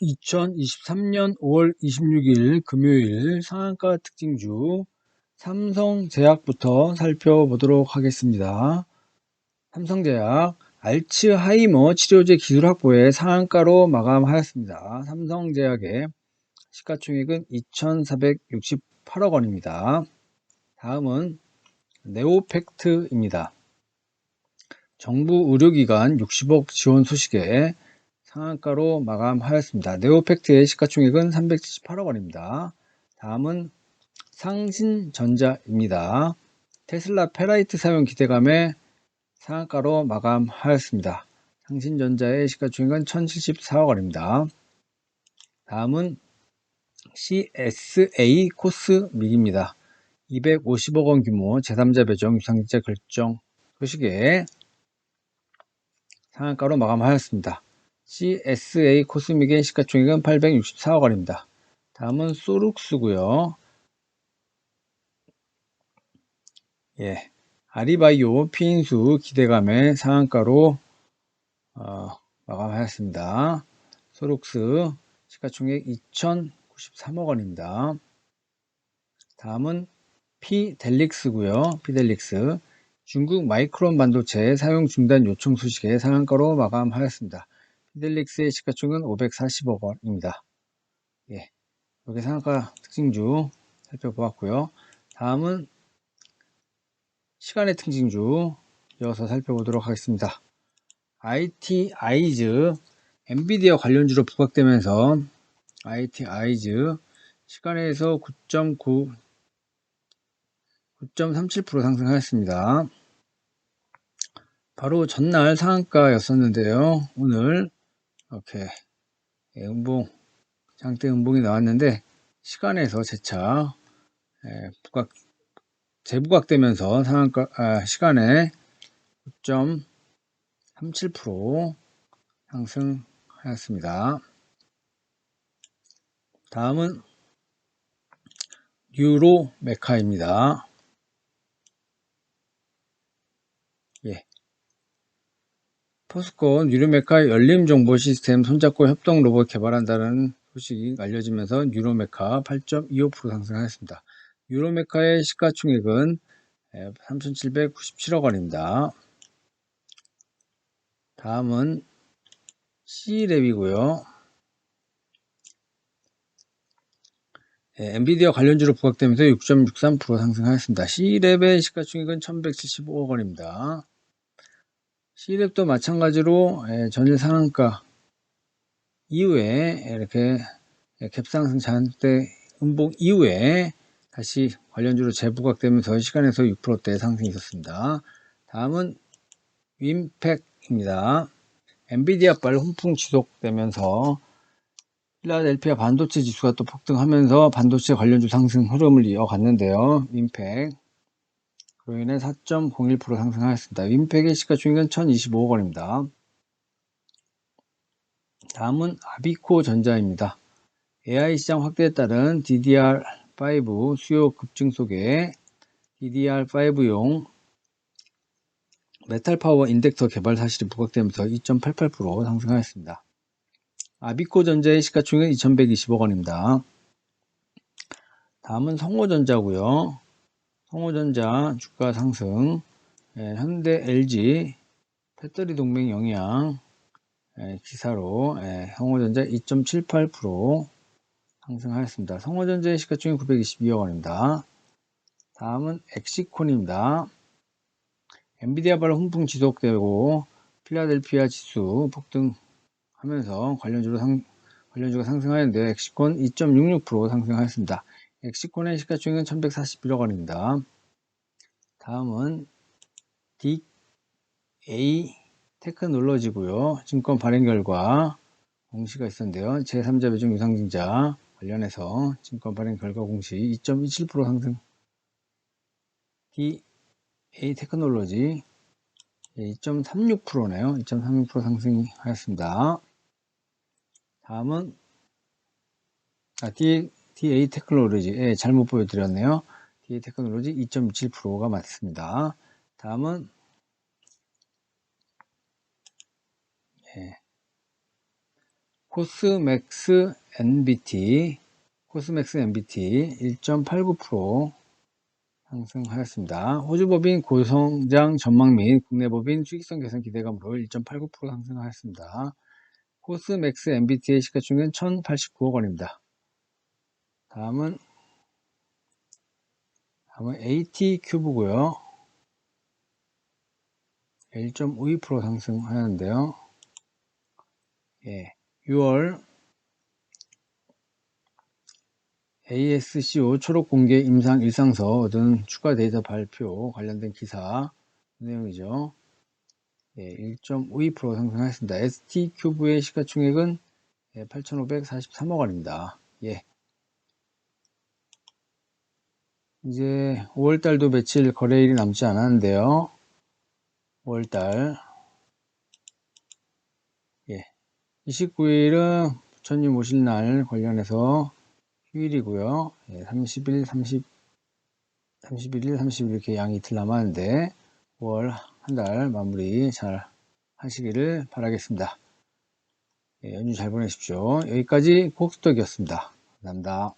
2023년 5월 26일 금요일 상한가 특징주 삼성제약부터 살펴보도록 하겠습니다. 삼성제약 알츠하이머 치료제 기술 확보에 상한가로 마감하였습니다. 삼성제약의 시가총액은 2,468억 원입니다. 다음은 네오팩트입니다. 정부 의료기관 60억 지원 소식에 상한가로 마감하였습니다. 네오팩트의 시가총액은 378억 원입니다. 다음은 상신전자입니다. 테슬라 페라이트 사용 기대감에 상한가로 마감하였습니다. 상신전자의 시가총액은 1074억 원입니다. 다음은 CSA 코스믹입니다. 250억 원 규모 제3자 배정 유상증자 결정 소식에 상한가로 마감하였습니다. CSA 코스믹의 시가총액은 864억 원입니다. 다음은 소룩스고요. 예, 아리바이오 피인수 기대감의 상한가로 어, 마감하였습니다. 소룩스 시가총액 2,093억 원입니다. 다음은 피델릭스고요. 피델릭스 중국 마이크론 반도체 사용 중단 요청 소식에 상한가로 마감하였습니다. 피델릭스의 시가총은 540억 원입니다. 예, 이렇게 상한가 특징주 살펴보았고요. 다음은 시간의 특징주 이어서 살펴보도록 하겠습니다. IT 아이즈 엔비디아 관련주로 부각되면서 IT 아이즈 시간에서 9.9 9.37% 상승하였습니다. 바로 전날 상한가였었는데요. 오늘 이렇게 예, 음봉 장대 음봉이 나왔는데 시간에서 재차 예, 부각 재부각되면서 상한가 아, 시간에 9.37% 상승하였습니다. 다음은 유로 메카입니다. 예. 포스코 뉴로메카 열림 정보 시스템 손잡고 협동 로봇 개발한다는 소식이 알려지면서 뉴로메카 8.25% 상승하였습니다. 유로메카의 시가총액은 3,797억 원입니다. 다음은 C랩이고요. 엔비디아 관련주로 부각되면서 6.63% 상승하였습니다. C랩의 시가총액은 1,175억 원입니다. C랩도 마찬가지로 전일 상한가 이후에 이렇게 갭상승 잔대 음봉 이후에 다시 관련주로 재부각되면서 시간에서 6%대 상승이 있었습니다. 다음은 윈팩입니다. 엔비디아발 훈풍 지속되면서 필라델피아 반도체 지수가 또 폭등하면서 반도체 관련주 상승 흐름을 이어갔는데요. 윈팩 인해 4.01% 상승하였습니다. 윈팩의 시가총액은 1025억 원입니다. 다음은 아비코 전자입니다. AI 시장 확대에 따른 DDR5 수요 급증 속에 DDR5용 메탈 파워 인덱터 개발 사실이 부각되면서 2.88% 상승하였습니다. 아비코 전자의 시가총액은 2120억 원입니다. 다음은 성호전자고요. 성호전자 주가 상승, 예, 현대 LG 배터리 동맹 영향 예, 기사로 예, 성호전자 2.78% 상승하였습니다. 성호전자의 시가총액 922억 원입니다. 다음은 엑시콘입니다. 엔비디아 발 훈풍 지속되고 필라델피아 지수 폭등하면서 관련주로 상, 관련주가 상승하였는데 엑시콘 2.66% 상승하였습니다. 엑시콘의 시가총액은 1141억 원입니다. 다음은 DA 테크놀로지고요. 증권 발행 결과 공시가 있었는데요. 제3자 배정 유상증자 관련해서 증권 발행 결과 공시 2.27% 상승 DA 테크놀로지 2.36%네요. 2.36% 상승이 하였습니다. 다음은 아, D, DA 테크놀로지 예, 잘못 보여드렸네요. DA 테크놀로지 2.27%가 맞습니다. 다음은 코스맥스 NBT, 코스맥스 NBT 1.89% 상승하였습니다. 호주 법인 고성장 전망 및 국내 법인 수익성 개선 기대감으로 1.89% 상승하였습니다. 코스맥스 MBT의 시가총액은 1089억 원입니다. 다음은 다음은 AT 큐브고요. 1.52% 상승하였는데요. 예, 6월 ASCO 초록 공개 임상 일상서 얻은 추가 데이터 발표 관련된 기사 내용이죠. 예, 1.52% 상승하였습니다. ST큐브의 시가총액은 8,543억 원입니다. 예. 이제 5월달도 며칠 거래일이 남지 않았는데요. 5월달 예. 29일은 부처님 오실 날 관련해서 휴일이고요. 예, 30일, 30, 31일, 30일 이렇게 양이 이틀 남았는데 5월 한 달 마무리 잘 하시기를 바라겠습니다. 예, 연휴 잘 보내십시오. 여기까지 곡스톡이었습니다. 감사합니다.